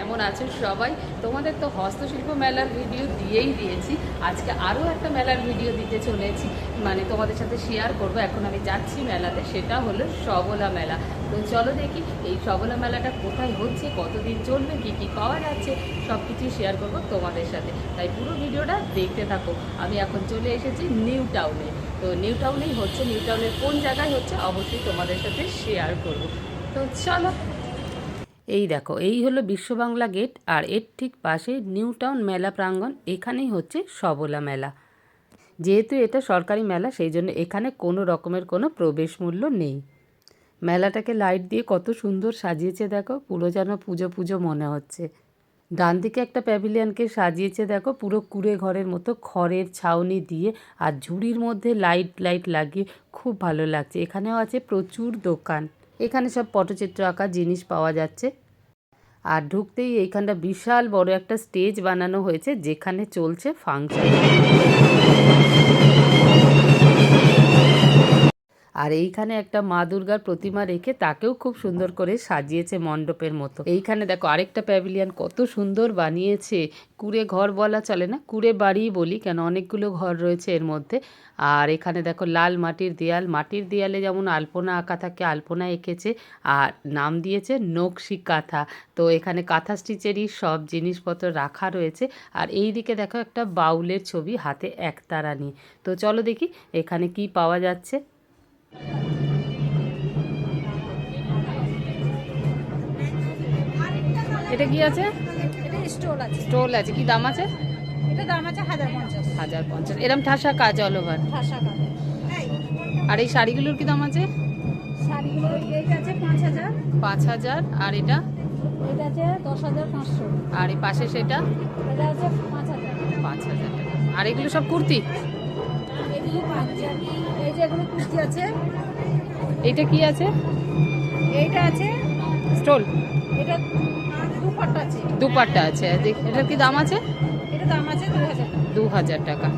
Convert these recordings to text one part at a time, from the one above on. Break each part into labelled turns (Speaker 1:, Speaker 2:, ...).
Speaker 1: আছো সবাই? তোমাদের তো হস্তশিল্প মেলার ভিডিও দিয়েই দিয়েছি। আজকে আরও একটা মেলার ভিডিও দিতে চলেছি। মানে তোমাদের সাথে শেয়ার করব। এখন আমি যাচ্ছি মেলাতে। সেটা হলো সবলা মেলা। তো চলো দেখি, এই সবলা মেলাটা কোথায় হচ্ছে, কতদিন চলবে, কি কি পাওয়া যাচ্ছে সব কিছুই শেয়ার করব তোমাদের সাথে। তাই পুরো ভিডিওটা দেখতে থাকো। আমি এখন চলে এসেছি নিউ টাউনে। তো নিউ টাউনেই হচ্ছে। নিউ টাউনের কোন জায়গায় হচ্ছে, অবশ্যই তোমাদের সাথে শেয়ার করব। তো চলো এই দেখো, এই হলো বিশ্ব বাংলা গেট, আর এর ঠিক পাশে নিউ টাউন মেলা প্রাঙ্গণ, এখানেই হচ্ছে সবলা মেলা। যেহেতু এটা সরকারি মেলা, সেই জন্য এখানে কোনো রকমের কোনো প্রবেশ মূল্য নেই। মেলাটাকে লাইট দিয়ে কত সুন্দর সাজিয়েছে দেখো, পুরো যেন পুজো পুজো মনে হচ্ছে। ডান দিকে একটা প্যাভিলিয়নকে সাজিয়েছে দেখো, পুরো কুড়ে ঘরের মতো খড়ের ছাউনি দিয়ে, আর ঝুড়ির মধ্যে লাইট লাইট লাগিয়ে খুব ভালো লাগছে। এখানেও আছে প্রচুর দোকান। এখানে সব পটচিত্র আঁকার জিনিস পাওয়া যাচ্ছে। আর ঢুকতেই এইখানটা বিশাল বড় একটা স্টেজ বানানো হয়েছে, যেখানে চলছে ফাংশন। আর এইখানে একটা মা দুর্গার প্রতিমা রেখে তাকেও খুব সুন্দর করে সাজিয়েছে মণ্ডপের মতো। এইখানে দেখো আরেকটা প্যাভিলিয়ন কত সুন্দর বানিয়েছে। কুড়ে ঘর বলা চলে না? কুড়ে বাড়ি বলি কেন? অনেকগুলো ঘর রয়েছে এর মধ্যে। আর এখানে দেখো লাল মাটির দেয়াল। মাটির দেয়ালে যেমন আলপনা আঁকা থাকে, আলপনা এঁকেছে। আর নাম দিয়েছে নকশি কাঁথা। তো এখানে কাঁথা স্টিচেরই সব জিনিসপত্র রাখা রয়েছে। আর এই দিকে দেখো একটা বাউলের ছবি, হাতে একতারা নিয়ে তো চলো দেখি এখানে কি পাওয়া যাচ্ছে। এটা কি আছে?
Speaker 2: এটা স্টোল আছে।
Speaker 1: স্টোল আছে। কি দাম আছে?
Speaker 2: এটা দাম আছে হাজার পঞ্চাশ।
Speaker 1: হাজার পঞ্চাশ। এরম ঠাসা কাজ অল ওভার
Speaker 2: ঠাসা কাপড়
Speaker 1: আর এই শাড়িগুলোর কি দাম আছে?
Speaker 2: শাড়িগুলো এইটা আছে পাঁচ হাজার।
Speaker 1: পাঁচ হাজার। আর এটা?
Speaker 2: এটা আছে দশ হাজার পাঁচশো।
Speaker 1: আর এই পাশে সেটা?
Speaker 2: এটা আছে পাঁচ হাজার।
Speaker 1: পাঁচ হাজার টাকা। আর এগুলো সব কুর্তি?
Speaker 2: এগুলো পাঞ্জাবি এই এগুলো কুর্তি আছে।
Speaker 1: এইটা কি আছে?
Speaker 2: এইটা আছে।
Speaker 1: স্টোল।
Speaker 2: এটা দুপাট্টা আছে।
Speaker 1: দুপাট্টা আছে। দেখ এটার কি দাম আছে?
Speaker 2: এটা দাম আছে দু হাজার
Speaker 1: দু হাজার টাকা।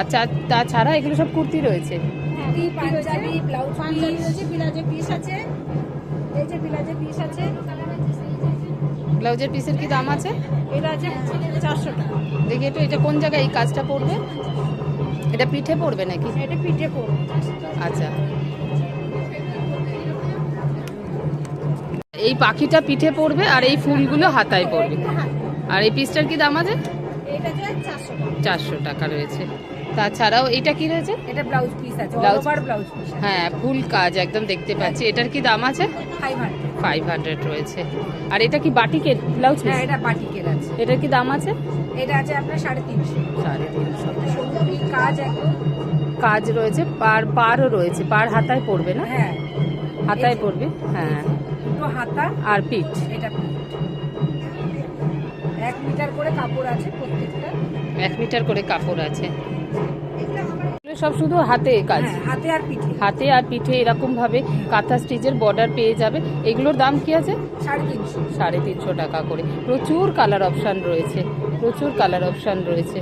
Speaker 1: আচ্ছা তাছাড়া এগুলো সব কুর্তি রয়েছে।
Speaker 2: কুর্তি পাঞ্জাবি ব্লাউজ পাঞ্জাবি রয়েছে বিলাজের পিস আছে। এই যে বিলাজের পিস আছে।
Speaker 1: ব্লাউজের পিসের কি দাম আছে?
Speaker 2: এটা আছে চারশো টাকা।
Speaker 1: দেখি একটু এটা কোন জায়গায় এই কাজটা পড়বে? এটা পিঠে পড়বে নাকি?
Speaker 2: এটা পিঠে পড়বে।
Speaker 1: আচ্ছা। এই পাখিটা পিঠে পড়বে আর এই ফুলগুলো হাতায় পড়বে। আর এই পিসটার কি দাম আছে?
Speaker 2: চারশো টাকা।
Speaker 1: রয়েছে। তাছাড়াও এটা কি রয়েছে?
Speaker 2: এটা ব্লাউজ পিস আছে ব্লাউজ
Speaker 1: হ্যাঁ ফুল কাজ একদম দেখতে পাচ্ছি। এটার কি দাম আছে?
Speaker 2: ফাইভ হান্ড্রেড
Speaker 1: ফাইভ হান্ড্রেড রয়েছে। আর এটা কি বাটিকের ব্লাউজ
Speaker 2: হ্যাঁ এটা বাটিকের আছে।
Speaker 1: এটার কি দাম আছে?
Speaker 2: এটা আছে আপনার সাড়ে তিনশো।
Speaker 1: সাড়ে তিনশো।
Speaker 2: কাজ একদম।
Speaker 1: কাজ রয়েছে পার পারও রয়েছে পার হাতায় পড়বে না?
Speaker 2: হ্যাঁ।
Speaker 1: হাতায় পড়বে? হ্যাঁ।
Speaker 2: দুটো হাতা
Speaker 1: আর পিঠ?
Speaker 2: এটা। এক মিটার করে কাপড় আছে প্রত্যেকটা।
Speaker 1: এক মিটার করে কাপড় আছে। সব শুধু হাতে কাজ?
Speaker 2: হ্যাঁ হাতে আর পিঠে।
Speaker 1: হাতে আর পিঠে এরকম ভাবে কাঁথা স্টিচের বর্ডার পেয়ে যাবে। এগুলোর দাম কি আছে?
Speaker 2: সাড়ে তিনশো।
Speaker 1: সাড়ে তিনশো টাকা করে। প্রচুর কালার অপশান রয়েছে। প্রচুর কালার অপশান রয়েছে।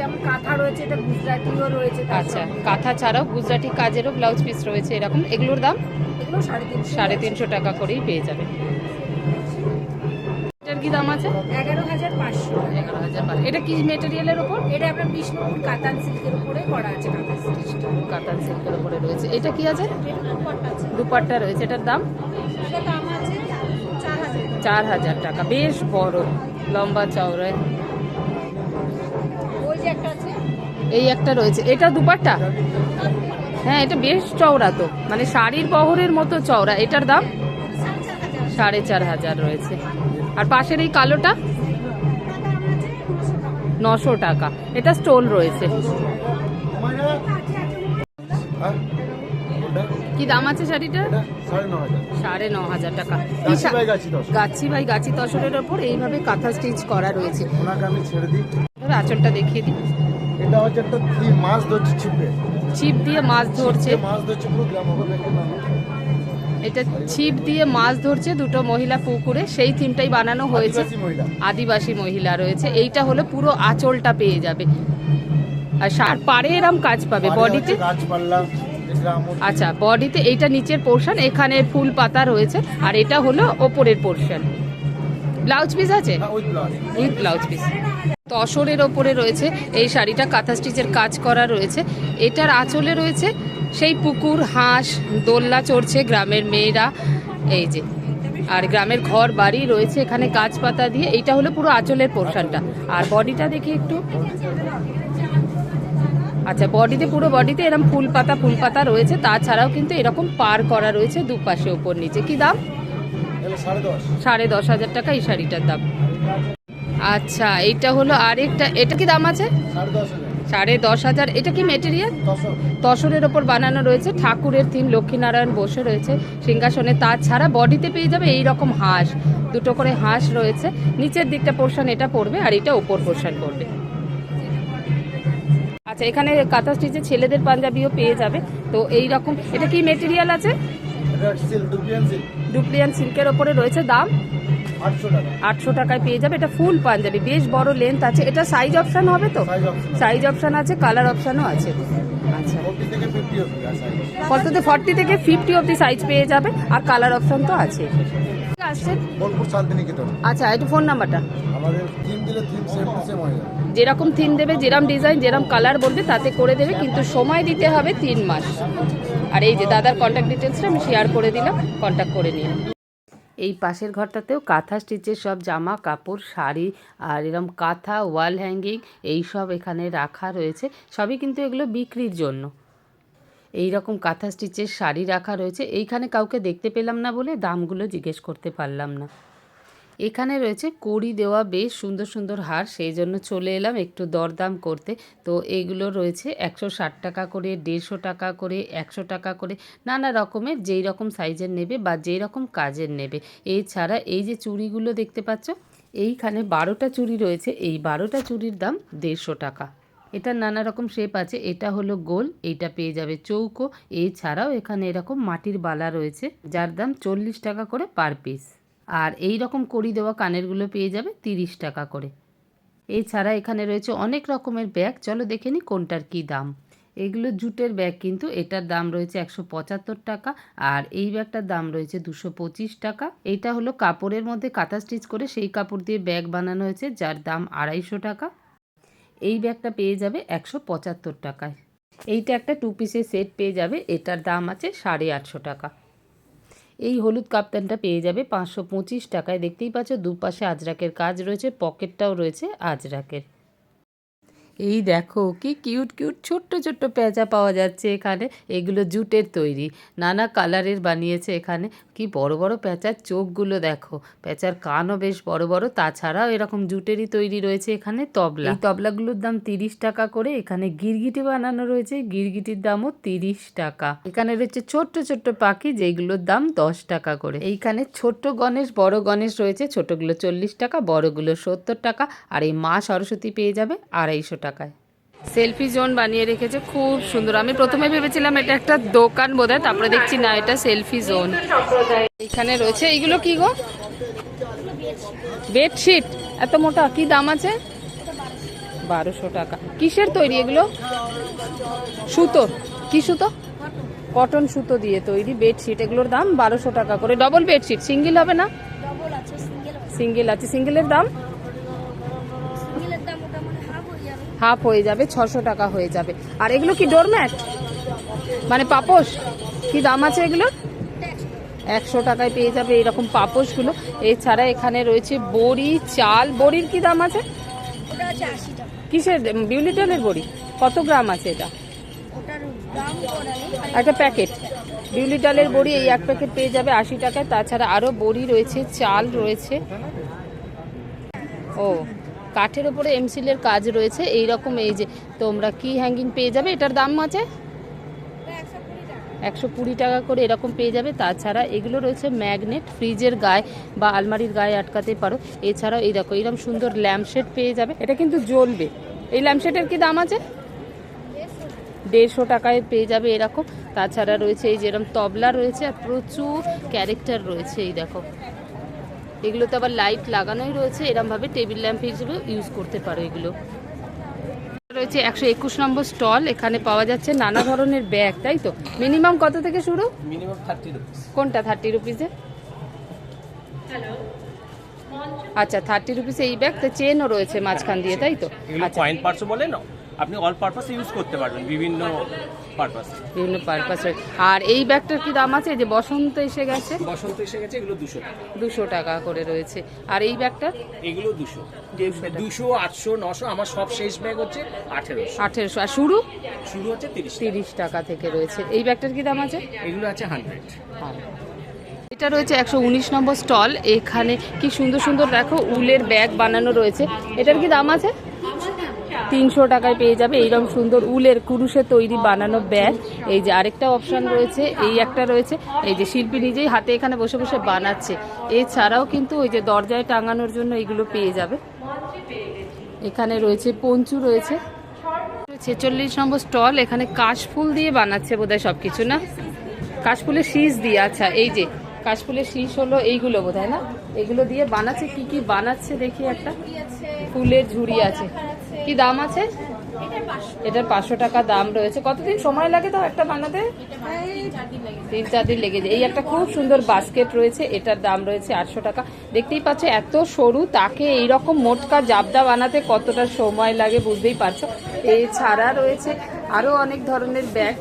Speaker 2: যেমন কাঁথা রয়েছে এটা গুজরাটিও রয়েছে
Speaker 1: আচ্ছা কাঁথা ছাড়াও গুজরাটি কাজেরও ব্লাউজ পিস রয়েছে এরকম। এগুলোর দাম?
Speaker 2: এগুলো সাড়ে তিনশো
Speaker 1: টাকা করেই পেয়ে যাবে। কি দাম আছে?
Speaker 2: এগারো হাজার পাঁচশো।
Speaker 1: এগারো হাজার। এটা কি মেটেরিয়ালের ওপর
Speaker 2: এটা আপনার বিষ্ণুপুর কাতান সিল্কের উপরে করা আছে
Speaker 1: কাতান সিল্কের উপরে রয়েছে। এটা কি আছে?
Speaker 2: দুপাট্টা
Speaker 1: দুপাট্টা রয়েছে। এটার দাম?
Speaker 2: দাম আছে চার হাজার।
Speaker 1: টাকা। বেশ বড় লম্বা চওড়ায়
Speaker 2: ওই যে একটা আছে।
Speaker 1: এই একটা রয়েছে। এটা দুপাট্টা? হ্যাঁ এটা বেশ চওড়া তো। মানে শাড়ির বহরের মতো চওড়া। এটার দাম? সাড়ে চার হাজার রয়েছে। আর পাশের এই কালোটা? নশো টাকা। এটা স্টোল রয়েছে? কি দাম আছে শাড়িটা?
Speaker 3: সাড়ে ন হাজার
Speaker 1: টাকা।
Speaker 3: গাছি বাই গাছি
Speaker 1: তসরের ওপর এইভাবে কাঁথা স্টিচ করা রয়েছে।
Speaker 3: আমি ছেড়ে দিই।
Speaker 1: আঁচলটা দেখিয়ে দিই।
Speaker 3: এটা হচ্ছে একটা মাছ ধরছে ছিপে।
Speaker 1: ছিপ দিয়ে মাছ ধরছে।
Speaker 3: মাছ ধরছে পুরো গ্রাম
Speaker 1: এটা ছিপ দিয়ে মাছ ধরছে দুটো মহিলা পুকুরে সেই থিমটাই বানানো হয়েছে।
Speaker 3: আদিবাসী মহিলা।
Speaker 1: রয়েছে। এইটা হলো পুরো আঁচলটা পেয়ে যাবে। আর সার পাড়ে এরম কাজ পাবে। বডিতে আচ্ছা বডিতে এইটা নিচের পোর্শন এখানে ফুল পাতা রয়েছে। আর এটা হলো ওপরের পোর্শন। ব্লাউজ পিস আছে?
Speaker 3: With blouse
Speaker 1: piece. তসরের ওপরে রয়েছে এই শাড়িটা কাঁথা স্টিচের কাজ করা রয়েছে। এটার আঁচলে রয়েছে সেই পুকুর হাঁস দোল্লা চড়ছে গ্রামের মেয়েরা। এই যে আর গ্রামের ঘর বাড়ি রয়েছে এখানে গাছপাতা দিয়ে। এইটা হলো পুরো আঁচলের পোর্শনটা। আর বডিটা দেখি একটু। আচ্ছা বডিতে পুরো বডিতে এরকম ফুল পাতা ফুল পাতা রয়েছে। তাছাড়াও কিন্তু এরকম পার করা রয়েছে দুপাশে ওপর নিচে। কি দাম?
Speaker 3: সাড়ে দশ।
Speaker 1: সাড়ে দশ হাজার টাকা এই শাড়িটার দাম। আচ্ছা এইটা হলো আরেকটা এটা কি দাম আছে?
Speaker 3: সাড়ে দশ হাজার।
Speaker 1: এটা কি মেটেরিয়াল তসরের ওপর বানানো রয়েছে। ঠাকুরের থিম লক্ষ্মীনারায়ণ বসে রয়েছে সিংহাসনে। তাছাড়া বডিতে পেয়ে যাবে এই রকম হাঁস। দুটো করে হাঁস রয়েছে। নিচের দিকটা পোর্শন এটা পড়বে আর এটা ওপর পোর্শন পড়বে। আচ্ছা এখানে কাঁথা স্টিচে ছেলেদের পাঞ্জাবিও পেয়ে যাবে। তো এই রকম এটা কি মেটেরিয়াল আছে?
Speaker 3: ডুপ্লিয়ান
Speaker 1: সিল্কের ওপরে রয়েছে দাম?
Speaker 3: আটশো
Speaker 1: টাকায় পেয়ে যাবে। এটা ফুল পাঞ্জাবি বেশ বড় লেন্থ আছে। এটা সাইজ অপশান হবে তো?
Speaker 3: সাইজ অপশান
Speaker 1: আছে। কালার অপশানও আছে আচ্ছা।
Speaker 3: ফোর্টি থেকে ফিফটি
Speaker 1: কততে ফর্টি থেকে ফিফটি অব্দি সাইজ পেয়ে যাবে। আর কালার অপশন তো আছে। আসছেন
Speaker 3: বোলপুর শান্তিনিকেতন।
Speaker 1: আচ্ছা একটু ফোন নাম্বারটা
Speaker 3: আমাদের থিম দিলে থিম সেম টু সেম হয়ে যাবে।
Speaker 1: যেরকম থিম দেবে যেরকম ডিজাইন যেরকম কালার বলবে তাতে করে দেবে। কিন্তু সময় দিতে হবে তিন মাস। আর এই যে দাদার কন্ট্যাক্ট ডিটেলসটা আমি শেয়ার করে দিলাম। কন্ট্যাক্ট করে নিন এই পাশের ঘরটাতেও কাঁথা স্টিচের সব জামা, কাপড়, শাড়ি আর এরম কাঁথা, ওয়াল হ্যাঙ্গিং এই সব এখানে রাখা রয়েছে। সবই কিন্তু এগুলো বিক্রির জন্য। এই রকম কাঁথা স্টিচের শাড়ি রাখা রয়েছে। এইখানে কাউকে দেখতে পেলাম না বলে দামগুলো জিজ্ঞেস করতে পারলাম না। এখানে রয়েছে কড়ি দেওয়া বেশ সুন্দর সুন্দর হার, সেই জন্য চলে এলাম একটু দরদাম করতে। তো এগুলো রয়েছে একশো ষাট টাকা করে, দেড়শো টাকা করে, একশো টাকা করে, নানা রকমের যেই রকম সাইজের নেবে বা যেই রকম কাজের নেবে। এছাড়া এই যে চুড়িগুলো দেখতে পাচ্ছ, এইখানে বারোটা চুড়ি রয়েছে, এই বারোটা চুড়ির দাম দেড়শো টাকা। এটা নানা রকম শেপ আছে, এটা হলো গোল, এইটা পেয়ে যাবে চৌকো। এছাড়াও এখানে এরকম মাটির বালা রয়েছে, যার দাম চল্লিশ টাকা করে পার পিস আর এই রকম করি দেওয়া কানেরগুলো পেয়ে যাবে তিরিশ টাকা করে। এছাড়া এখানে রয়েছে অনেক রকমের ব্যাগ। চলো দেখে নি কোনটার কী দাম। এগুলো জুটের ব্যাগ কিন্তু, এটার দাম রয়েছে একশো পঁচাত্তর টাকা আর এই ব্যাগটার দাম রয়েছে দুশো পঁচিশ টাকা। এইটা হলো কাপড়ের মধ্যে কাঁথা স্টিচ করে সেই কাপড় দিয়ে ব্যাগ বানানো হয়েছে, যার দাম আড়াইশো টাকা। এই ব্যাগটা পেয়ে যাবে একশো পঁচাত্তর টাকায়। এইটা একটা টু পিসের সেট পেয়ে যাবে, এটার দাম আছে সাড়ে আটশো টাকা। এই হলুদ কাপ্তানটা পেয়ে যাবে পাঁচশো পঁচিশ টাকায়। দেখতেই পাচ্ছ, দুপাশে আজরাকের কাজ রয়েছে, পকেটটাও রয়েছে আজরাকের। এই দেখো, কি কিউট কিউট, ছোট্ট ছোট্ট পেঁচা পাওয়া যাচ্ছে এখানে। এগুলো জুটের তৈরি, নানা কালারের বানিয়েছে এখানে। কি বড় বড় পেঁচার চোখগুলো দেখো। পেঁচার কানও বেশ বড় বড়, তাছাড়াও এরকম জুটেরই তৈরি রয়েছে এখানে তবলা। এই তবলাগুলোর দাম তিরিশ টাকা করে, এখানে গিরগিটি বানানো রয়েছে, গিরগিটির দামও তিরিশ টাকা। এখানে রয়েছে ছোট্ট ছোট্ট পাখি, যেগুলোর দাম দশ টাকা করে। এইখানে ছোট্ট গণেশ, বড় গণেশ রয়েছে, ছোটগুলো চল্লিশ টাকা, বড়গুলো সত্তর টাকা, আর এই মা সরস্বতী পেয়ে যাবে আড়াইশো টাকায়। সেলফি জোন বানিয়ে রেখেছে খুব সুন্দর। আমি প্রথমে ভেবেছিলাম এটা একটা দোকান বোধহয় তারপরে দেখছি না এটা সেলফি জোন। এখানে রয়েছে এইগুলো কি গো? বেডশিট এত মোটা কি দাম আছে? বারোশো টাকা। কিসের তৈরি এগুলো? সুতো। কি সুতো? কটন সুতো দিয়ে তৈরি বেডশিট এগুলোর দাম বারোশো টাকা করে। ডবল বেডশিট সিঙ্গেল হবে না?
Speaker 2: ডবল আছে সিঙ্গেল
Speaker 1: সিঙ্গেল আছে সিঙ্গেলের দাম
Speaker 2: সিঙ্গেলের দাম ওটা মানে হাফ হয়ে যাবে
Speaker 1: হাফ হয়ে যাবে ছশো টাকা হয়ে যাবে। আর এগুলো কি ডোরম্যাট মানে পাপোশ? কি দাম আছে এগুলো? একশো টাকায় পেয়ে যাবে এরকম পাপোশগুলো। এছাড়া এখানে রয়েছে বড়ি চাল। বড়ির কি দাম আছে? কিসের? বিউলিটেলের বড়ি? কত গ্রাম আছে এটা? একটা প্যাকেট। বিউলি ডালের বড়ি এই এক প্যাকেট পেয়ে যাবে আশি টাকায়। তাছাড়া আরও বড়ি রয়েছে চাল রয়েছে। ও। কাঠের ওপরে এমসিলের কাজ রয়েছে। এই রকম এই যে তোমরা কি হ্যাঙ্গিং পেয়ে যাবে? এটার দাম আছে?
Speaker 2: একশো কুড়ি টাকা
Speaker 1: করে এরকম পেয়ে যাবে। তাছাড়া এগুলো রয়েছে ম্যাগনেট ফ্রিজের গায়ে বা আলমারির গায়ে আটকাতে পারো। এছাড়াও এই দেখো, এরকম সুন্দর ল্যাম্পশেড পেয়ে যাবে। এটা কিন্তু জ্বলবে। এই ল্যাম্পশেডের কি দাম আছে? দেড়শো টাকায় পেয়ে যাবে এরকম। তাছাড়া রয়েছে এই যেরকম তবলা রয়েছে আর প্রচুর ক্যারেক্টার রয়েছে এই দেখো। এগুলোতে আবার লাইট লাগানোই রয়েছে। এরমভাবে টেবিল ল্যাম্প হিসেবে ইউজ করতে পারো এগুলো। রয়েছে একশো একুশ নম্বর স্টল এখানে পাওয়া যাচ্ছে নানা ধরনের ব্যাগ তাই তো? মিনিমাম কত থেকে শুরু?
Speaker 4: মিনিমাম থার্টি রুপিস
Speaker 1: কোনটা থার্টি রুপিসে আচ্ছা থার্টি রুপিসে এই ব্যাগ তো চেনও রয়েছে মাঝখান দিয়ে তাই তো? আচ্ছা।
Speaker 4: বলে না আপনি অল পারপাস ইউজ করতে পারবেন বিভিন্ন পারপাস
Speaker 1: বিভিন্ন পারপাস আর এই ব্যাগটার কি দাম আছে? যে বসন্ত এসে গেছে।
Speaker 4: বসন্ত এসে গেছে এগুলো দুশো
Speaker 1: দুশো টাকা করে রয়েছে। আর এই ব্যাগটার
Speaker 4: এগুলো দুশো। দুশো আটশো নশো আমার সব শেষ ব্যাগ হচ্ছে আঠেরোশো।
Speaker 1: আঠেরোশো। আর শুরু?
Speaker 4: শুরু হচ্ছে তিরিশ
Speaker 1: তিরিশ টাকা থেকে রয়েছে। এই ব্যাগটার কি দাম আছে?
Speaker 4: এগুলো আছে হান্ড্রেড
Speaker 1: এটা রয়েছে একশো উনিশ নম্বর স্টল। এখানে কি সুন্দর সুন্দর দেখো উলের ব্যাগ বানানো রয়েছে। এটার কি দাম আছে? তিনশো টাকায় পেয়ে যাবে। এইরকম সুন্দর উলের কুরুশে তৈরি বানানো ব্যাগ। এই যে আরেকটা অপশান রয়েছে, এই একটা রয়েছে। এই যে শিল্পী নিজেই হাতে এখানে বসে বসে বানাচ্ছে। এছাড়াও কিন্তু ওই যে দরজায় টাঙানোর জন্য এগুলো পেয়ে যাবে। এখানে রয়েছে পঞ্চু রয়েছে। ছেচল্লিশ নম্বর স্টল, এখানে কাশফুল দিয়ে বানাচ্ছে বোধহয় সব কিছু না? কাশফুলের শীষ দিয়ে আচ্ছা এই যে কাশফুলের শীষ হলো এইগুলো বোধহয়, না? এগুলো দিয়ে বানাচ্ছে, কি কি বানাচ্ছে দেখি একটা? ফুলের ঝুড়ি আছে। কি দাম আছে? এটার পাঁচশো। টাকা দাম রয়েছে। কতদিন সময় লাগে তো একটা বানাতে? তিন চার দিন লেগে যায়। এই একটা খুব সুন্দর বাস্কেট রয়েছে। এটার দাম রয়েছে আটশো টাকা। দেখতেই পাচ্ছ এত সরু তাকে এইরকম মোটকা জাবদা বানাতে কতটা সময় লাগে বুঝতেই পারছ। এছাড়া রয়েছে আরও অনেক ধরনের ব্যাগ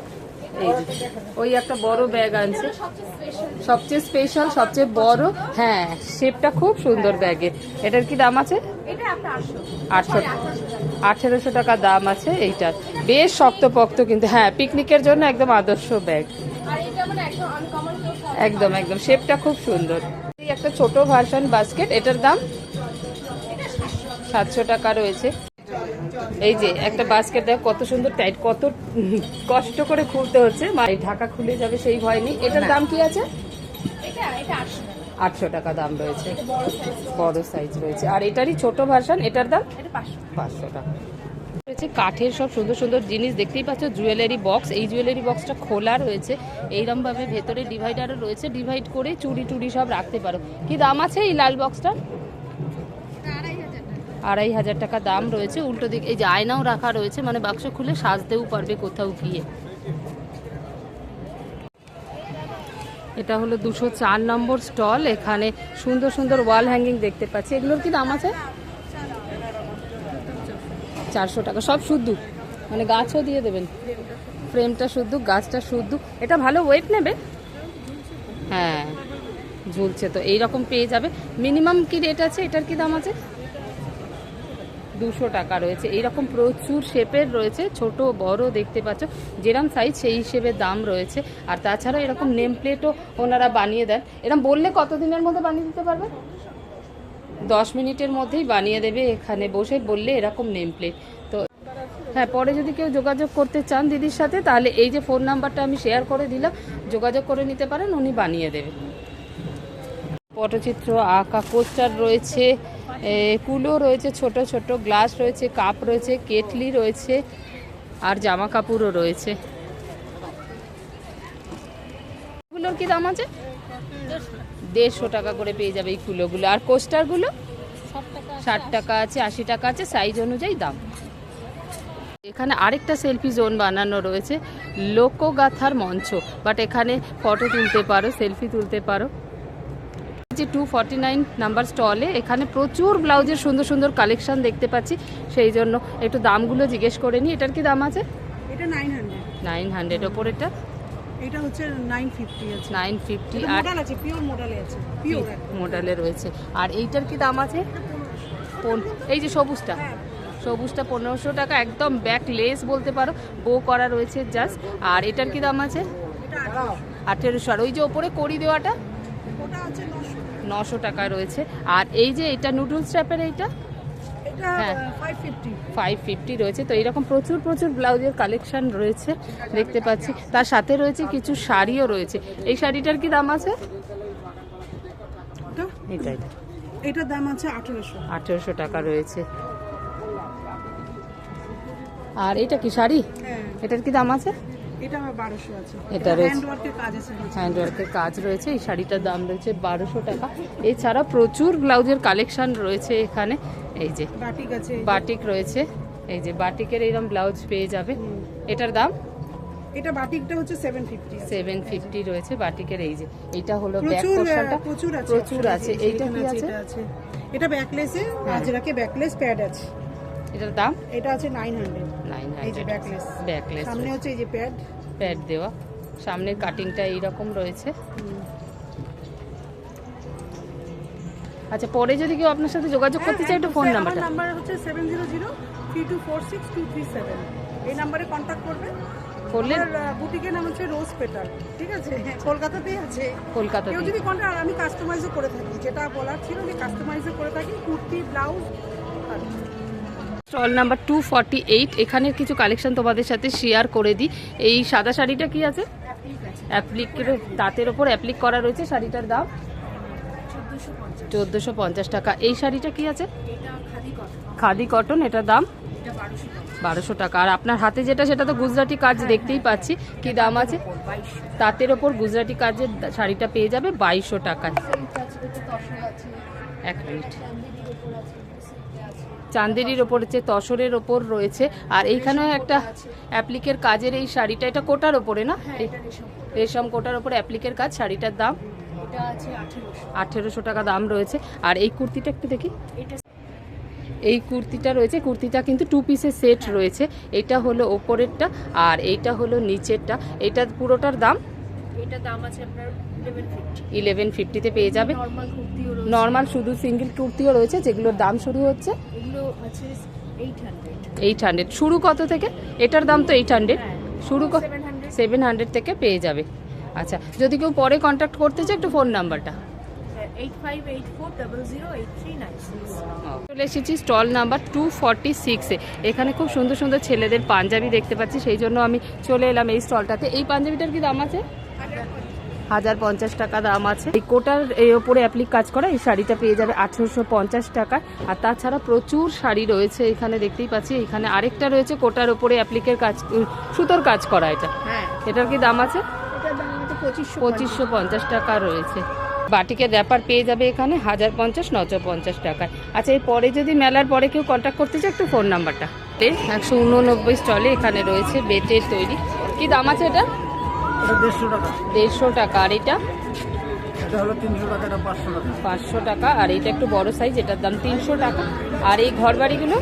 Speaker 1: এই যে ওই একটা বড় ব্যাগ আনছে। সবচেয়ে স্পেশাল সবচেয়ে বড় হ্যাঁ শেপটা খুব সুন্দর ব্যাগের এটার কি দাম আছে? আটশো। আঠেরোশো টাকা দাম আছে এইটার বেশ শক্তপোক্ত কিন্তু হ্যাঁ পিকনিকের জন্য একদম আদর্শ ব্যাগ একদম একদম শেপটা খুব সুন্দর। এই একটা ছোট ভার্সন বাস্কেট এটার দাম? সাতশো টাকা রয়েছে। এই যে একটা বাস্কেট দেখ কত সুন্দর টাইট কত কষ্ট করে খুলতে হচ্ছে। মা এই ঢাকা খুলে যাবে সেই ভয় নেই এটার দাম কি আছে? আটশো টাকা। দাম রয়েছে। বড় সাইজ রয়েছে। আর এটারই ছোট ভার্সন এটার দাম? পাঁচশো টাকা। রয়েছে কাঠের সব সুন্দর সুন্দর জিনিস। দেখতেই পাচ্ছ জুয়েলারি বক্স এই জুয়েলারি বক্সটা খোলা রয়েছে। এইরকম ভাবে ভেতরে ডিভাইডারও রয়েছে। ডিভাইড করে চুড়ি টুড়ি সব রাখতে পারো। কি দাম আছে এই লাল বক্সটা আড়াই হাজার টাকা দাম রয়েছে, উল্টো দিক এই যে আয়নাও রাখা রয়েছে মানে বাক্স খুলে সাজতেও পারবে কোথাও গিয়ে। এটা হলো দুশো চার নম্বর স্টল, এখানে সুন্দর সুন্দর ওয়াল হ্যাঙ্গিং দেখতে পাচ্ছি। এগুলোর কি দাম আছে? চারশো টাকা, সব শুদ্ধ। মানে গাছও দিয়ে দেবেন। ফ্রেমটা শুদ্ধ, গাছটা শুদ্ধ। এটা ভালো ওয়েট নেবে? হ্যাঁ ঝুলছে তো এই রকম পেয়ে যাবে। মিনিমাম কি রেট আছে? এটার কি দাম আছে? দুশো টাকা রয়েছে। এইরকম প্রচুর শেপের রয়েছে, ছোট, বড় দেখতে পাচ্ছ। যেরকম সাইজ সেই হিসেবে দাম রয়েছে। আর তাছাড়া এরকম নেম প্লেটও ওনারা বানিয়ে দেন। এরকম বললে কতদিনের মধ্যে বানিয়ে দিতে পারবে? দশ মিনিটের মধ্যেই বানিয়ে দেবে এখানে বসে বললে এরকম নেম প্লেট তো হ্যাঁ পরে যদি কেউ যোগাযোগ করতে চান দিদির সাথে, তাহলে এই যে ফোন নাম্বারটা আমি শেয়ার করে দিলাম, যোগাযোগ করে নিতে পারেন, উনি বানিয়ে দেবেন পটচিত্র আঁকা পোস্টার রয়েছে কুলো রয়েছে ছোট ছোট গ্লাস রয়েছে কাপ রয়েছে কেটলি রয়েছে আর জামা কাপড়ও রয়েছে। এগুলোর কি দাম আছে? দেড়শো টাকা করে পেয়ে যাবে এই কুলোগুলো। আর কোস্টারগুলো ষাট টাকা আছে আশি টাকা আছে সাইজ অনুযায়ী দাম। এখানে আরেকটা সেলফি জোন বানানো রয়েছে লোকগাথার মঞ্চ। বাট এখানে ফটো তুলতে পারো সেলফি তুলতে পারো। যে টু ফর্টি নাইন নাম্বার স্টলে এখানে প্রচুর ব্লাউজের সুন্দর সুন্দর কালেকশান দেখতে পাচ্ছি। সেই জন্য একটু দামগুলো জিজ্ঞেস করে নিই। এটার কি দাম আছে?
Speaker 2: এটা নাইন হান্ড্রেড
Speaker 1: নাইন হান্ড্রেড ওপরেরটা?
Speaker 2: এটা হচ্ছে আছে।
Speaker 1: আর
Speaker 2: মডেল পিওর মডেলে আছে পিওর
Speaker 1: মডেলে রয়েছে। আর এইটার কি দাম আছে? এই যে সবুজটা। সবুজটা পনেরোশো টাকা একদম ব্যাক লেস বলতে পারো। বো করা রয়েছে জাস্ট আর এটার কি দাম আছে? আঠেরোশো। আর ওই যে ওপরে করি দেওয়াটা?
Speaker 2: নশো
Speaker 1: টাকা রয়েছে। আর এই যে এটা নুডলস ট্র্যাপের এইটা?
Speaker 2: এটা
Speaker 1: হ্যাঁ।
Speaker 2: ফাইভ ফিফটি
Speaker 1: ফিফটি রয়েছে। তো এরকম প্রচুর প্রচুর ব্লাউজের কালেকশন রয়েছে দেখতে পাচ্ছি। তার সাথে রয়েছে কিছু শাড়িও রয়েছে। এই শাড়িটার কি দাম আছে?
Speaker 2: এটার দাম আছে আঠেরোশো।
Speaker 1: আঠেরোশো টাকা রয়েছে। আর এটা কি শাড়ি?
Speaker 2: হ্যাঁ।
Speaker 1: এটার কি দাম আছে?
Speaker 2: এটা আমার বারোশো আছে।
Speaker 1: এটা রয়েছে।
Speaker 2: হ্যান্ড ওয়ার্কের কাজ
Speaker 1: হ্যান্ডওয়ার্কের কাজ রয়েছে। এই শাড়িটার দাম রয়েছে বারোশো টাকা। এছাড়া প্রচুর ব্লাউজের কালেকশন রয়েছে এখানে। এই যে
Speaker 2: বাটিক আছে
Speaker 1: বাটিক রয়েছে। এই যে বাটিকের এইরকম ব্লাউজ পেয়ে যাবে। এটার দাম?
Speaker 2: এটা বাটিকটা হচ্ছে সেভেন ফিফটি
Speaker 1: সেভেন ফিফটি রয়েছে বাটিকের এই যে। এটা হলো ব্যাক
Speaker 2: প্রচুর প্রচুর আছে
Speaker 1: প্রচুর আছে। এইটা কি আছে
Speaker 2: এটা ব্যাকলেসে আজরাকে ব্যাকলেস প্যাড আছে।
Speaker 1: এটার দাম?
Speaker 2: এটা আছে নাইন হান্ড্রেড
Speaker 1: নাইন
Speaker 2: এই যে ব্যাকলেস
Speaker 1: ব্যাকলেস
Speaker 2: সামনে হচ্ছে এই যে প্যাড
Speaker 1: প্যাড দেওয়া। সামনের কাটিংটা এইরকম রয়েছে। আচ্ছা পরে যদি কেউ আপনার সাথে যোগাযোগ করতে চায় একটু ফোন নাম্বারটা
Speaker 2: নাম্বার হচ্ছে seven zero zero three two four six two three seven এই নাম্বারে কন্ট্যাক্ট করবে।
Speaker 1: করলে
Speaker 2: আমার বুটিকের নাম হচ্ছে রোজ পেটার ঠিক আছে? কলকাতাতেই আছে। কেউ যদি কন্ট্যাক্ট আমি কাস্টমাইজও করে থাকি। যেটা বলার ছিল যে কাস্টমাইজও করে থাকি। Kurti blouse
Speaker 1: stall number two এখানের কিছু কালেকশন তোমাদের সাথে শেয়ার করে দিই। এই সাদা শাড়িটা কি আছে? অ্যাপ্লিকের দাঁতের ওপর অ্যাপ্লিক করা রয়েছে শাড়িটার দাম? চোদ্দোশো পঞ্চাশ টাকা। এই শাড়িটা কি আছে? খাদি কটন এটার দাম? বারোশো টাকা। আর আপনার হাতে যেটা, সেটা তো গুজরাটি কাজ দেখতেই পাচ্ছি। কি দাম আছে? তাঁতের ওপর গুজরাটি কাজের শাড়িটা পেয়ে যাবে বাইশশো টাকায়। এক মিনিট চান্দেরির ওপর হচ্ছে তসরের ওপর রয়েছে। আর এইখানেও একটা অ্যাপ্লিকের কাজের এই শাড়িটা এটা কোটার ওপরে না? রেশম কোটার। ওপরে অ্যাপ্লিকের কাজ শাড়িটার দাম? আঠেরোশো। টাকা দাম রয়েছে। আর এই কুর্তিটা একটু দেখি। এই কুর্তিটা রয়েছে কুর্তিটা কিন্তু টু পিসের সেট রয়েছে। এটা হলো ওপরেরটা আর এইটা হলো নিচেরটা। এটা পুরোটার দাম?
Speaker 5: এটা দাম আছে আপনার ইলেভেন
Speaker 1: ফিফটিতে পেয়ে যাবে।
Speaker 5: নর্মাল
Speaker 1: শুধু সিঙ্গেল কুর্তিও রয়েছে যেগুলোর দাম শুরু হচ্ছে।
Speaker 5: এইট হান্ড্রেড
Speaker 1: শুরু কত থেকে? এটার দাম তো এইট হান্ড্রেড শুরু
Speaker 5: সেভেন হান্ড্রেড
Speaker 1: সেভেন হান্ড্রেড থেকে পেয়ে যাবে। আচ্ছা যদি কেউ পরে কন্ট্যাক্ট করতে চায় একটু ফোন নাম্বারটা।
Speaker 5: সিক্স
Speaker 1: চলে এসেছি স্টল নাম্বার টু ফর্টি সিক্সে এখানে খুব সুন্দর সুন্দর ছেলেদের পাঞ্জাবি দেখতে পাচ্ছি সেই জন্য আমি চলে এলাম এই স্টলটাতে এই পাঞ্জাবিটার কি দাম আছে? হাজার পঞ্চাশ টাকা দাম আছে। এই কোটার এই ওপরে অ্যাপ্লিক কাজ করা এই শাড়িটা পেয়ে যাবে আঠেরোশো পঞ্চাশ টাকায় আর তাছাড়া প্রচুর শাড়ি রয়েছে এখানে দেখতেই পাচ্ছি। এখানে আরেকটা রয়েছে কোটার ওপরে অ্যাপ্লিকের কাজ সুতোর কাজ করা এটা।
Speaker 2: হ্যাঁ।
Speaker 1: এটার কি দাম আছে?
Speaker 2: পঁচিশশো
Speaker 1: পঞ্চাশ। টাকা রয়েছে। বাটিকের ব্যাপার পেয়ে যাবে এখানে হাজার পঞ্চাশ নশো পঞ্চাশ টাকায়। আচ্ছা এর পরে যদি মেলার পরে কেউ কন্ট্যাক্ট করতে চায় একটু ফোন নাম্বারটা একশো উননব্বই স্টলে এখানে রয়েছে বেতের তৈরি। কি দাম আছে এটা?
Speaker 3: দেড়শো টাকা।
Speaker 1: আর এটা?
Speaker 3: পাঁচশো টাকা।
Speaker 1: পাঁচশো টাকা আর এটা একটু বড় সাইজ এটার দাম তিনশো টাকা। আর এই ঘর বাড়িগুলো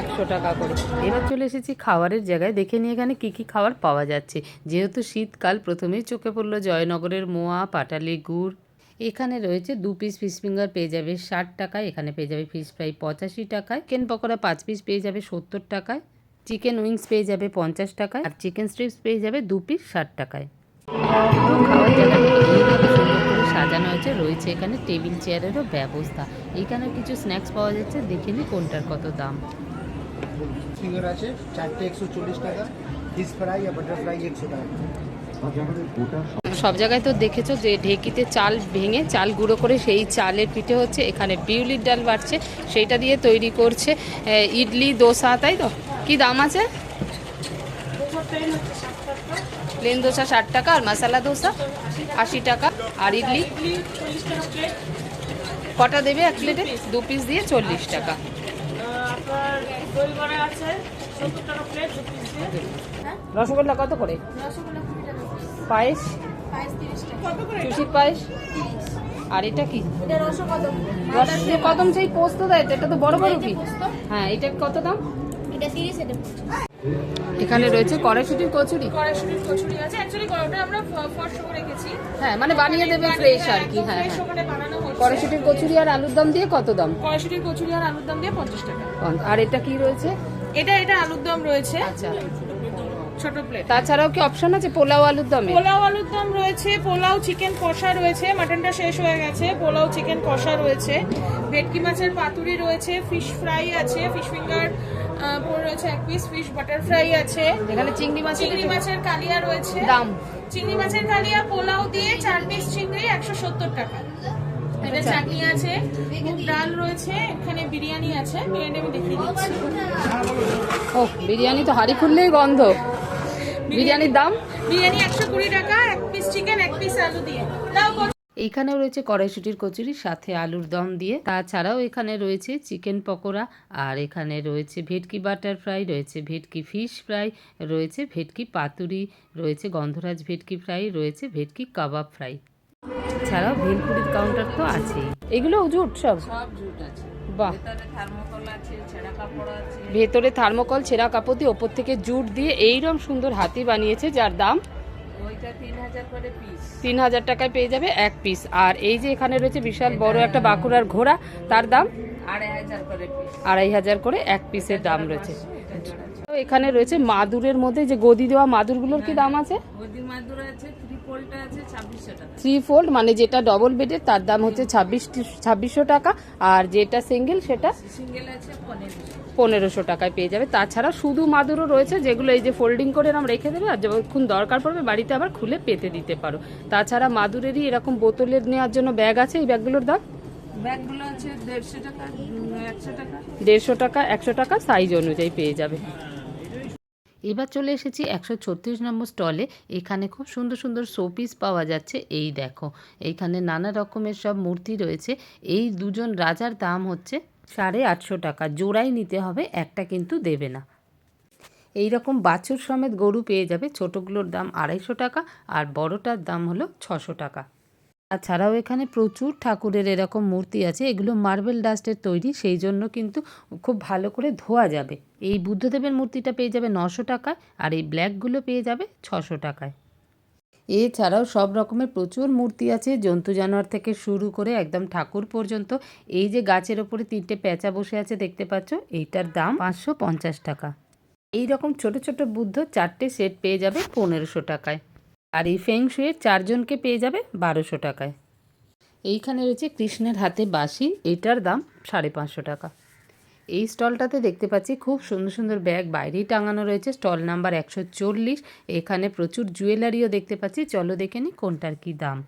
Speaker 3: একশো টাকা।
Speaker 1: করে। এবার চলে এসেছি খাবারের জায়গায়। দেখে নিয়ে এখানে কি কি খাবার পাওয়া যাচ্ছে। যেহেতু শীতকাল প্রথমেই চোখে পড়ল জয়নগরের মোয়া পাটালি গুড়। এখানে রয়েছে দু পিস ফিশ ফিঙ্গার পেয়ে যাবে ষাট টাকায়। এখানে পেয়ে যাবে ফিশ ফ্রাই পঁচাশি টাকায়। কেন পকোড়া পাঁচ পিস পেয়ে যাবে সত্তর টাকায়। চিকেন উইংস পেয়ে যাবে পঞ্চাশ টাকায় আর চিকেন স্ট্রিপস পেয়ে যাবে দু পিস ষাট টাকায়। খাওয়ার জায়গাটা সাজানো হয়েছে। রয়েছে এখানে টেবিল চেয়ারেরও ব্যবস্থা। এখানে কিছু স্ন্যাক্স পাওয়া যাচ্ছে। দেখে নি কোনটার কত দাম।
Speaker 3: ফিঙ্গার আছে চারটে একশো চল্লিশ টাকা। ফিশ ফ্রাই আর বাটার ফ্রাই একশো টাকা।
Speaker 1: সব জায়গায় তো দেখেছ যে ঢেকিতে চাল ভেঙে চাল গুঁড়ো করে সেই চালের পিঠে হচ্ছে এখানে বিউলির ডাল বাড়ছে সেইটা দিয়ে তৈরি করছে ইডলি দোসা তাই তো? কি দাম আছে? প্লেন দোসা ষাট টাকা আর মশালা দোসা আশি টাকা আর ইডলি। কটা দেবে এক প্লেটে? দু পিস দিয়ে চল্লিশ টাকা। রসগোল্লা কত করে? পায়েস? চুষির পায়েস? আর এটা কি? রসে কদম সেই পোস্ত দেয় এটা তো বড় বড় কি? হ্যাঁ এটা কত দাম?
Speaker 5: এটা তিরিশ এটা
Speaker 1: এখানে রয়েছে কড়াইশুটির কচুরি।
Speaker 6: কড়াইশুটির কচুরি আছে। অ্যাকচুয়ালি ওটা আমরা ফর্স করে রেখেছি।
Speaker 1: হ্যাঁ মানে বানিয়ে দেবে ফ্রেশ আর কি। হ্যাঁ
Speaker 6: ফ্রেশ
Speaker 1: হ্যাঁ।
Speaker 6: ওখানে বানানো হচ্ছে।
Speaker 1: কড়াইশুটির কচুরি আর আলুর দম দিয়ে কত দাম?
Speaker 6: কড়াইশুটির কচুরি আর আলুর দম দিয়ে পঞ্চাশ টাকা।
Speaker 1: আর এটা কি রয়েছে?
Speaker 6: এটা এটা আলুর দম রয়েছে।
Speaker 1: আচ্ছা।
Speaker 6: ছোট প্লেট
Speaker 1: তাছাড়াও কি অপশন আছে পোলাও আলুর দমে?
Speaker 6: পোলাও আলুর দম রয়েছে। পোলাও চিকেন কষা রয়েছে। মাটনটা শেষ হয়ে গেছে। পোলাও চিকেন কষা রয়েছে। ভেটকি মাছের পাতুরি রয়েছে। ফিশ ফ্রাই আছে। ফিশ ফিঙ্গার রয়েছে এক পিস ফিশ বাটার ফ্রাই আছে
Speaker 1: এখানে চিংড়ি মাছ
Speaker 6: চিংড়ি মাছের কালিয়া রয়েছে।
Speaker 1: দাম।
Speaker 6: চিংড়ি মাছের কালিয়া পোলাও দিয়ে চার পিস চিংড়ি একশো সত্তর টাকা। এটা চাটনি আছে মুগ ডাল রয়েছে এখানে বিরিয়ানি আছে বিরিয়ানি আমি দেখিয়ে দিচ্ছি।
Speaker 1: ও বিরিয়ানি তো হাড়ি খুললেই গন্ধ। বিরিয়ানির দাম?
Speaker 6: বিরিয়ানি একশো কুড়ি টাকা এক পিস চিকেন এক পিস আলু দিয়ে। দাও বল।
Speaker 7: এইখানেও রয়েছে কড়াইশুটির কচুরি সাথে আলুর দম দিয়ে। তাছাড়াও এখানে রয়েছে চিকেন পকোড়া আর এখানে রয়েছে ভেটকি বাটার ফ্রাই রয়েছে ভেটকি ফিশ ফ্রাই রয়েছে ভেটকি পাতুরি রয়েছে গন্ধরাজ ভেটকি ফ্রাই রয়েছে ভেটকি কাবাব ফ্রাই। ছাড়াও ভেলপুরির কাউন্টার তো আছেই। এগুলো জুট সব?
Speaker 8: সব জুট আছে।
Speaker 7: বাহ।
Speaker 8: ভেতরে থার্মোকল ছেঁড়া কাপড়
Speaker 7: দিয়ে ওপর থেকে জুট দিয়ে এইরকম সুন্দর হাতি বানিয়েছে যার দাম
Speaker 8: তিন হাজার
Speaker 7: টাকায় পেয়ে যাবে এক পিস আর এই যে এখানে রয়েছে বিশাল বড় একটা বাঁকুড়ার ঘোড়া তার দাম?
Speaker 8: আড়াই হাজার করে
Speaker 7: এক পিসের দাম রয়েছে। তো এখানে রয়েছে মাদুরের মধ্যে যে গদি দেওয়া মাদুরগুলোর কি দাম আছে?
Speaker 8: থ্রি
Speaker 7: ফোল্ড মানে যেটা ডবল বেডের তার দাম হচ্ছে ছাব্বিশ ছাব্বিশশো টাকা। আর যেটা সিঙ্গেল সেটা?
Speaker 8: সিঙ্গেল আছে পনেরোশো
Speaker 7: টাকায় পেয়ে যাবে। তাছাড়া শুধু মাদুরও রয়েছে যেগুলো এই যে ফোল্ডিং করে এরকম রেখে দেবে আর যখন দরকার পড়বে বাড়িতে আবার খুলে পেতে দিতে পারো। তাছাড়া মাদুরেরই এরকম বোতলের নেওয়ার জন্য ব্যাগ আছে এই ব্যাগগুলোর দাম?
Speaker 8: ব্যাগগুলো আছে দেড়শো টাকা একশো টাকা।
Speaker 7: দেড়শো টাকা একশো টাকা সাইজ অনুযায়ী পেয়ে যাবে। এবার চলে এসেছি একশো ছত্রিশ নম্বর স্টলে এখানে খুব সুন্দর সুন্দর শোপিস পাওয়া যাচ্ছে। এই দেখো এইখানে নানা রকমের সব মূর্তি রয়েছে। এই দুজন রাজার দাম হচ্ছে সাড়ে আটশো টাকা। জোড়াই নিতে হবে, একটা কিন্তু দেবে না। এই রকম বাছুর সমেত গরু পেয়ে যাবে। ছোটোগুলোর দাম আড়াইশো টাকা আর বড়টার দাম হলো ছশো টাকা। তাছাড়াও এখানে প্রচুর ঠাকুরের এরকম মূর্তি আছে। এগুলো মার্বেল ডাস্টের তৈরি, সেই জন্য কিন্তু খুব ভালো করে ধোয়া যাবে। এই বুদ্ধদেবের মূর্তিটা পেয়ে যাবে নশো টাকায় আর এই ব্ল্যাকগুলো পেয়ে যাবে ছশো টাকায়। এছাড়াও সব রকমের প্রচুর মূর্তি আছে। জন্তু জানোয়ার থেকে শুরু করে একদম ঠাকুর পর্যন্ত। এই যে গাছের ওপরে তিনটে প্যাঁচা বসে আছে দেখতে পাচ্ছ, এইটার দাম পাঁচশো পঞ্চাশ টাকা। এই রকম ছোট ছোট বুদ্ধ চারটে সেট পেয়ে যাবে পনেরোশো টাকায়। আর এই ফেং শুয়ের চারজনকে পেয়ে যাবে বারোশো টাকায়। এইখানে রয়েছে কৃষ্ণের হাতে বাঁশি, এটার দাম সাড়ে পাঁচশো টাকা। এই স্টলটাতে দেখতে পাচ্ছি খুব সুন্দর সুন্দর ব্যাগ বাইরেই টাঙানো রয়েছে। স্টল নাম্বার একশো চল্লিশ। এখানে প্রচুর জুয়েলারিও দেখতে পাচ্ছি। চলো দেখে নিই কোনটার কী দাম।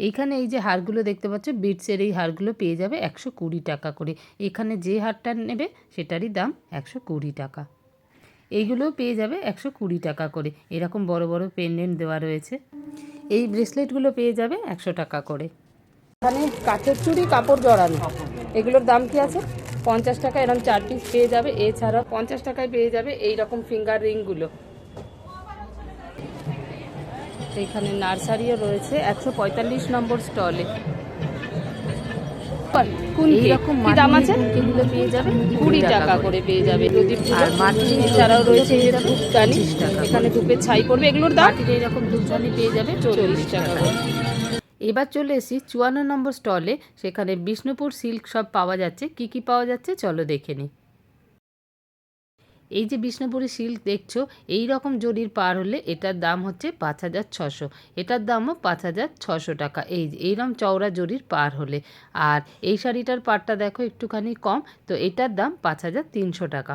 Speaker 7: এইখানে এই যে হারগুলো দেখতে পাচ্ছ, বিটসের এই হারগুলো পেয়ে যাবে একশো কুড়ি টাকা করে। এখানে যে হারটা নেবে সেটারই দাম একশো কুড়ি টাকা। এইগুলোও পেয়ে যাবে একশো কুড়ি টাকা করে। এরকম বড় বড় পেন্ডেন্ট দেওয়া রয়েছে। এই ব্রেসলেটগুলো পেয়ে যাবে একশো টাকা করে। এখানে কাঠের চুড়ি, কাপড় জড়ানো। এগুলোর দাম কি আছে? পঞ্চাশ টাকা এরকম চার পিস পেয়ে যাবে। এছাড়াও পঞ্চাশ টাকায় পেয়ে যাবে এই রকম ফিঙ্গার রিংগুলো এখানে নার্সারিও রয়েছে একশো পঁয়তাল্লিশ নম্বর স্টলে এইরকম কি দাম আছে? এগুলো পেয়ে যাবে। কুড়ি টাকা করে পেয়ে যাবে। প্রদীপ আর মাটির রয়েছে এই যে ধূপদানি এখানে ধূপের ছাই পড়বে। এগুলোর দাম? এরকম ধূপদানি পেয়ে যাবে চল্লিশ টাকা করে। এবার চলে এসেছি চুয়ান্ন নম্বর স্টলে, সেখানে বিষ্ণুপুর সিল্ক সব পাওয়া যাচ্ছে। কি কি পাওয়া যাচ্ছে? চলো দেখে নিই এই যে বিষ্ণুপুরি সিল্ক দেখছ, এই রকম জরির পার হলে এটার দাম হচ্ছে পাঁচ হাজার ছশো। এটার দামও পাঁচ হাজার ছশো টাকা। এই এইরকম চওড়া জরির পার হলে। আর এই শাড়িটার পাড়টা দেখো একটুখানি কম, তো এটার দাম পাঁচ হাজার তিনশো টাকা।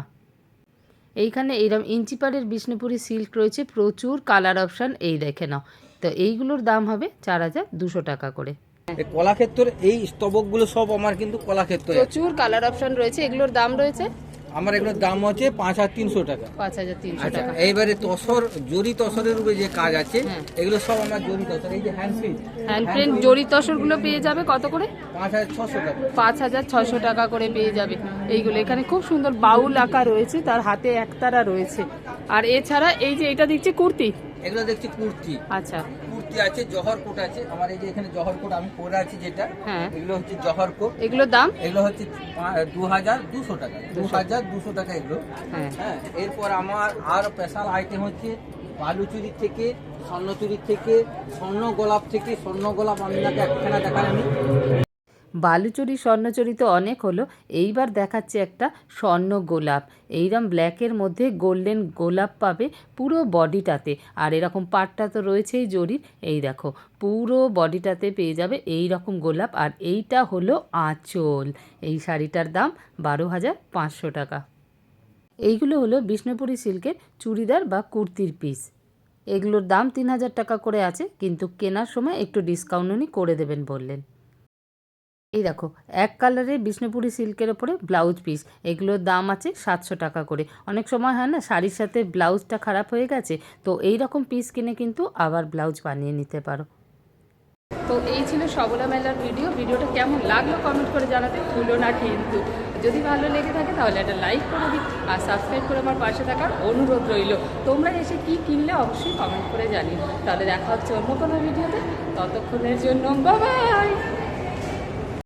Speaker 7: এইখানে এইরকম ইঞ্চি পাড়ের বিষ্ণুপুরি সিল্ক রয়েছে, প্রচুর কালার অপশান। এই দেখে নাও। তো এইগুলোর দাম হবে চার হাজার দুশো টাকা করে।
Speaker 9: এই কলাক্ষেত্রের এই স্তবকগুলো সব আমার কিন্তু কলাক্ষেত্রে।
Speaker 7: প্রচুর কালার অপশান রয়েছে এগুলোর দাম রয়েছে?
Speaker 9: আমার এগুলোর দাম হচ্ছে পাঁচ হাজার তিনশো টাকা।
Speaker 7: পাঁচ হাজার তিনশো
Speaker 9: আচ্ছা
Speaker 7: টাকা।
Speaker 9: এইবারে তসর জরি তসরের উপরে যে কাজ আছে
Speaker 7: হ্যাঁ।
Speaker 9: এগুলো সব আমার জরি তসর এই যে হ্যান্ড প্রিন্ট
Speaker 7: হ্যান্ড প্রিন্ট জরি তসরগুলো পেয়ে যাবে কত করে?
Speaker 9: পাঁচ হাজার ছশো টাকা।
Speaker 7: পাঁচ হাজার ছশো টাকা করে পেয়ে যাবে। এইগুলো এখানে খুব সুন্দর বাউল আঁকা রয়েছে তার হাতে একতারা রয়েছে। আর এছাড়া এই যে এটা দেখছি কুর্তি।
Speaker 9: এগুলো দেখছি কুর্তি।
Speaker 7: আচ্ছা।
Speaker 9: কুর্তি আছে জহর কোট আছে। আমার এই যে এখানে জহর কোট আমি পরে আছি যেটা
Speaker 7: হ্যাঁ।
Speaker 9: এগুলো হচ্ছে জহর কোট।
Speaker 7: এগুলোর দাম?
Speaker 9: এগুলো হচ্ছে দু হাজার দুশো টাকা। দু হাজার দুশো টাকা এগুলো।
Speaker 7: হ্যাঁ।
Speaker 9: হ্যাঁ এরপর আমার আর স্পেশাল আইটেম হচ্ছে বালুচুরির থেকে স্বর্ণচুরির থেকে স্বর্ণ গোলাপ থেকে স্বর্ণ গোলাপ আপনাকে একখানা দেখাই আমি।
Speaker 7: বালুচুরি স্বর্ণচুরি তো অনেক হলো। এইবার দেখাচ্ছে একটা স্বর্ণ গোলাপ। এইরকম ব্ল্যাকের মধ্যে গোল্ডেন গোলাপ পাবে পুরো বডিটাতে আর এরকম পাটটা তো রয়েছেই জরির। এই দেখো, পুরো বডিটাতে পেয়ে যাবে এই রকম গোলাপ। আর এইটা হলো আঁচল। এই শাড়িটার দাম বারো হাজার পাঁচশো টাকা। এইগুলো হলো বিষ্ণুপুরী সিল্কের চুড়িদার বা কুর্তির পিস এগুলোর দাম তিন হাজার টাকা করে আছে, কিন্তু কেনার সময় একটু ডিসকাউন্ট উনি করে দেবেন বললেন। এই দেখো, এক কালারের বিষ্ণুপুরি সিল্কের ওপরে ব্লাউজ পিস এগুলোর দাম আছে সাতশো টাকা করে। অনেক সময় হয় না, শাড়ির সাথে ব্লাউজটা খারাপ হয়ে গেছে, তো এই রকম পিস কিনে কিন্তু আবার ব্লাউজ বানিয়ে নিতে পারো।
Speaker 1: তো এই ছিল সবলা মেলার ভিডিও ভিডিওটা কেমন লাগল কমেন্ট করে জানাতে ভুলো না কিন্তু। যদি ভালো লেগে থাকে তাহলে একটা লাইক করে দিই আর সাবস্ক্রাইব করে আমার পাশে থাকার অনুরোধ রইল। তোমরা এসে কি কিনলে অবশ্যই কমেন্ট করে জানিও। তাহলে দেখা হচ্ছে অন্য কোনো ভিডিওতে ততক্ষণের জন্য বাবাই